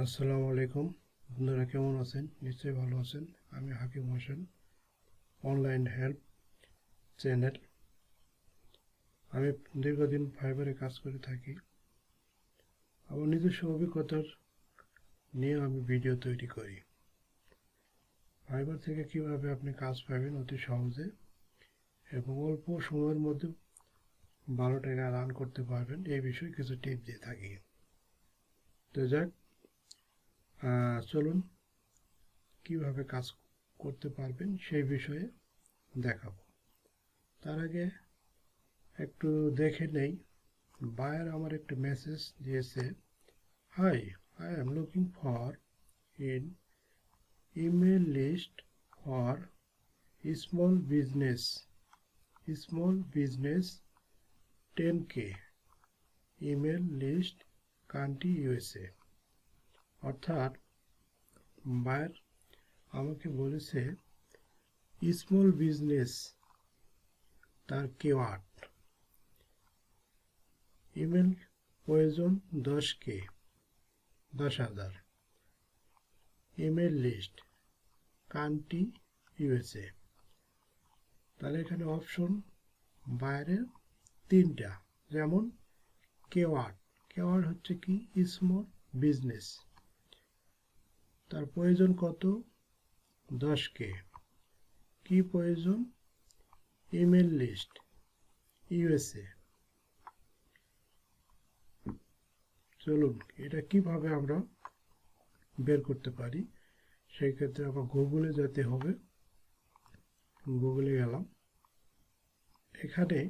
আসসালামু আলাইকুম। বন্ধুরা কেমন আছেন? নিশ্চয়ই ভালো আছেন। আমি Hakim Hossain online help channel আমি দীর্ঘদিন ফাইবারে কাজ করে থাকি। আমার নিজস্ব অভিজ্ঞতার নিয়ে আমি ভিডিও তৈরি করি। ফাইবার থেকে কীভাবে আপনি কাজ পাবেন অতি সহজে এবং অল্প সময়ের মধ্যে ভালো টাকা রান করতে পারবেন, এই বিষয়ে কিছু টিপ দিয়ে থাকি। তো যাক চলুন কীভাবে কাজ করতে পারবেন সেই বিষয়ে দেখাবো। তার আগে একটু দেখে নেই। বায়ার আমার একটা মেসেজ দিয়েছে hi I'm looking for in email list for small business small business ten K email list country USA অর্থাৎ বায়ার আমাকে বলেছে স্মল বিজনেস তার কেওয়ার্ড ইমেল প্রয়োজন দশ কে দশ হাজার। ইমেল লিস্ট কান্ট্রি ইউএসএ তাহলে এখানে অপশন বাইরের তিনটা, যেমন কেওয়ার্ড কেওয়ার্ড হচ্ছে কি? স্মল বিজনেস তার প্রয়োজন কত? দশ কে। প্রয়োজন? Email list, USA. চলুন, এটা কীভাবে আমরা বের করতে পারি? সেই ক্ষেত্রে আবার গুগলে যেতে হবে। গুগলে গেলাম। এখানে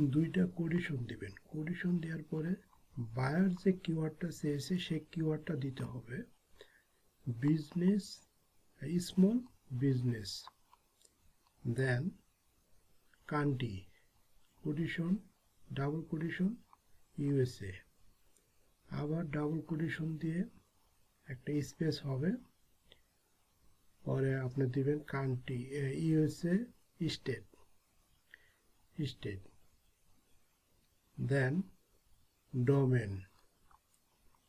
দুইটা কন্ডিশন দিবেন। কন্ডিশন দেওয়ার পরে বায়ার যে কিওয়ার্ডটা চেয়েছে, সেই কিওয়ার্ডটা দিতে হবে business small business then country condition double condition USA আবার ডাবল কন্ডিশন দিয়ে একটা স্পেস হবে। পরে আপনি দিবেন country USA state state then domain,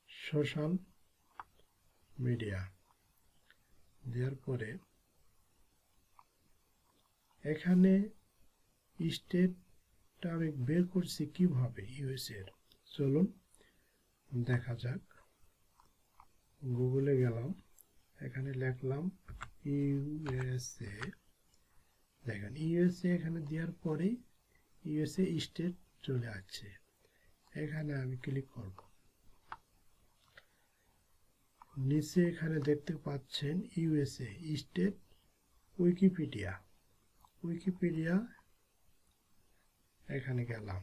social media. দেওয়ার পরে এখানে স্টেটটা আমি বের করছি কীভাবে ইউএসএর চলুন দেখা যাক। গুগলে গেলাম, এখানে লিখলাম ইউএসএ দেখেন ইউএসএ এখানে দেওয়ার পরেই ইউএসএ স্টেট চলে আসছে। এখানে আমি ক্লিক করব। নিচে এখানে দেখতে পাচ্ছেন ইউএসএ স্টেট উইকিপিডিয়া উইকিপিডিয়া এখানে গেলাম।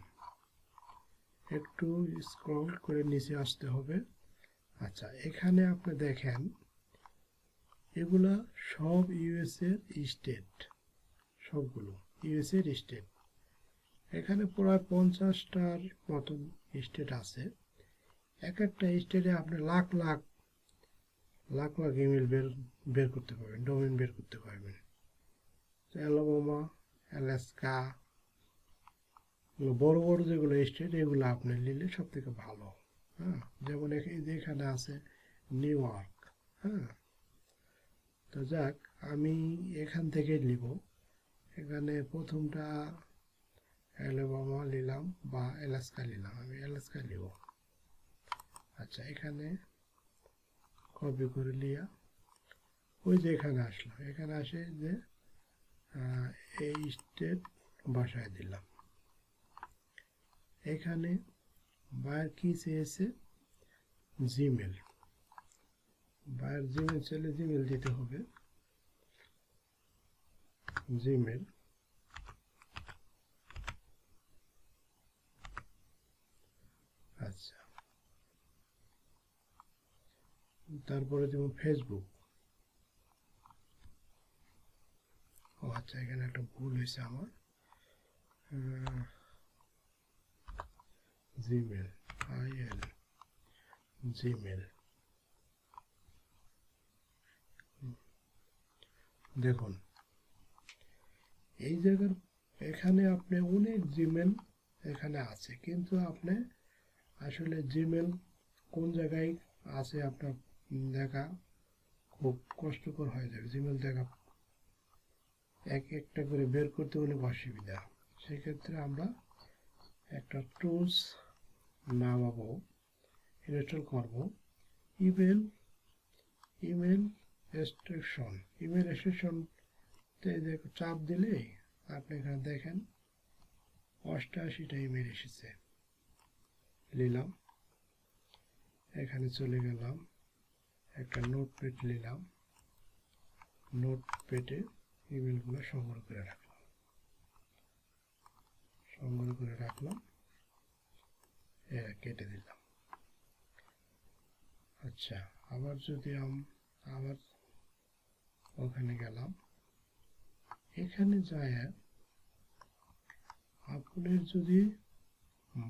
একটু স্ক্রল করে নিচে আসতে হবে। আচ্ছা এখানে আপনি দেখেন, এগুলা সব ইউএসএর স্টেট সবগুলো ইউএসএর স্টেট এখানে প্রায় পঞ্চাশটার মতন স্টেট আছে। এক একটা স্টেটে আপনি লাখ লাখ লাখ লাখ ইমেল বের বের করতে পারবেন ডোমেন বের করতে পারবেন। অ্যালাবামা অ্যালাস্কা বড় বড় যেগুলো স্টেট এগুলো আপনি নিলে সব থেকে ভালো। হ্যাঁ যেমন এখ- এখানে আছে নিউ ইয়র্ক হ্যাঁ। তো যাক, আমি এখান থেকে নিব। এখানে প্রথমটা অ্যালাবামা নিলাম বা এলাস্কা নিলাম, আমি এলাস্কা নিব। আচ্ছা এখানে কপি করে লিয়া ওই যে এখানে আসলো, এখানে আসে যে এই স্টেট বসায় দিলাম। এখানে বায়ার কি চেয়েছে? জিমেল বায়ার জিমেল চাইলে জিমেল দিতে হবে। জিমেল আচ্ছা তারপরে যেমন ফেসবুক ও আচ্ছা এখানে একটা ভুল হয়েছে আমার। জিমেল আই এল জিমেল দেখুন, এই জায়গার, এখানে আপনি অনেক জিমেল এখানে আছে, কিন্তু আপনি আসলে জিমেল কোন জায়গায় আছে আপনার দেখা খুব কষ্টকর হয়ে যাবে। জিমেল দেখা এক একটা করে বের করতে অনেক অসুবিধা। সেক্ষেত্রে আমরা একটা টুলস নামাবো ইনস্টল করব। ইমেল ইমেল এক্সটেনশন ইমেল এক্সটেনশনতে চাপ দিলে আপনি এখানে দেখেন অষ্টাশিটা ইমেল এসেছে। নিলাম। এখানে চলে গেলাম। একটা নোট পেট নিলাম। নোট পেটে ইমেলগুলো সংগ্রহ করে রাখলাম। সংগ্রহ করে রাখলাম। কেটে দিলাম। আচ্ছা আবার যদি আবার ওখানে গেলাম। এখানে যায় আপনার যদি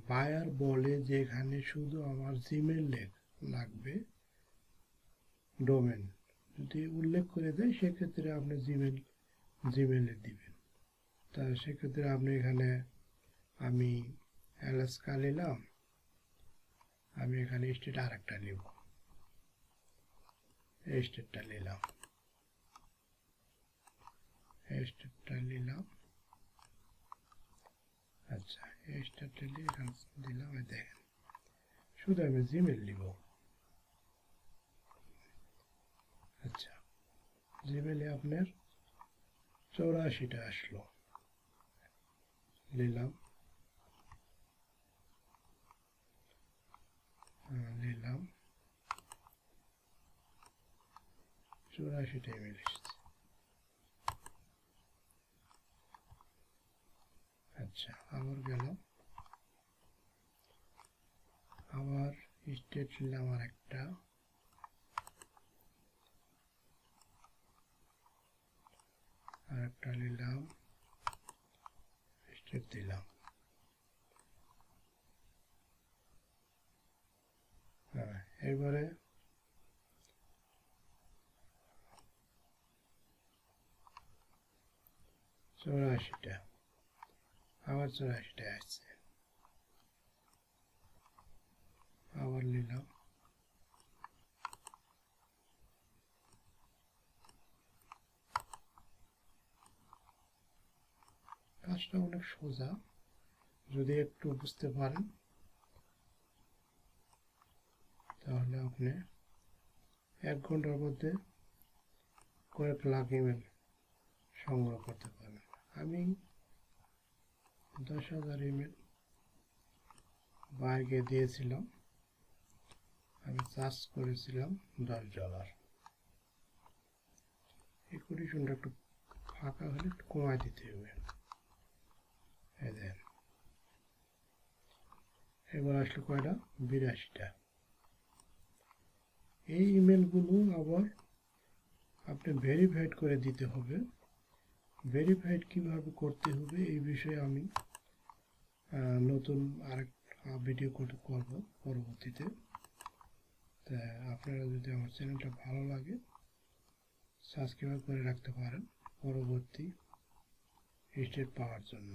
বায়ার বলে যে এখানে শুধু আমার জিমেল লাগবে ডোমেন যদি উল্লেখ করে দেয়, সেক্ষেত্রে আপনি জিমেল জিমেলে দিবেন। তা সেক্ষেত্রে আপনি এখানে, আমি অ্যালাস্কা নিলাম। আমি এখানে স্টেট আর একটা নিব। এই স্টেটটা নিলাম। এই স্টেটটা নিলাম। আচ্ছা এই স্টেটটা নিয়ে এখানে দিলাম। দেখেন, শুধু আমি জিমেল নিব আচ্ছা জিমেলে আপনার চৌরাশিটা আসলো। নিলাম। আহ, নিলাম। চৌরাশিটা ইমেল এসেছে। আচ্ছা আবার গেলাম। আবার স্টেট নিলাম আর একটা। একটা নিলাম স্টেট দিলাম। হ্যাঁ এবারে চৌরাশিটা আবার চৌরাশিটা আসছে। আবার নিলাম। কাজটা অনেক সোজা। যদি একটু বুঝতে পারেন, তাহলে আপনি এক ঘণ্টার মধ্যে কয়েক লাখ ইমেল সংগ্রহ করতে পারবেন। আমি দশ হাজার ইমেল বাইকে দিয়েছিলাম। আমি চার্জ করেছিলাম দশ ডলার এই কোটেশনটা একটু ফাঁকা হলে একটু কমায় দিতে হবে। দেখেন এবার আসলো কয়টা? বিরাশিটা। এই ইমেলগুলো আবার আপনি ভেরিফাইড করে দিতে হবে। ভেরিফাইড কীভাবে করতে হবে এই বিষয়ে আমি নতুন আরেক ভিডিও করব পরবর্তীতে। তা আপনারা যদি আমার চ্যানেলটা ভালো লাগে সাবস্ক্রাইব করে রাখতে পারেন পরবর্তী স্টেট পাওয়ার জন্য।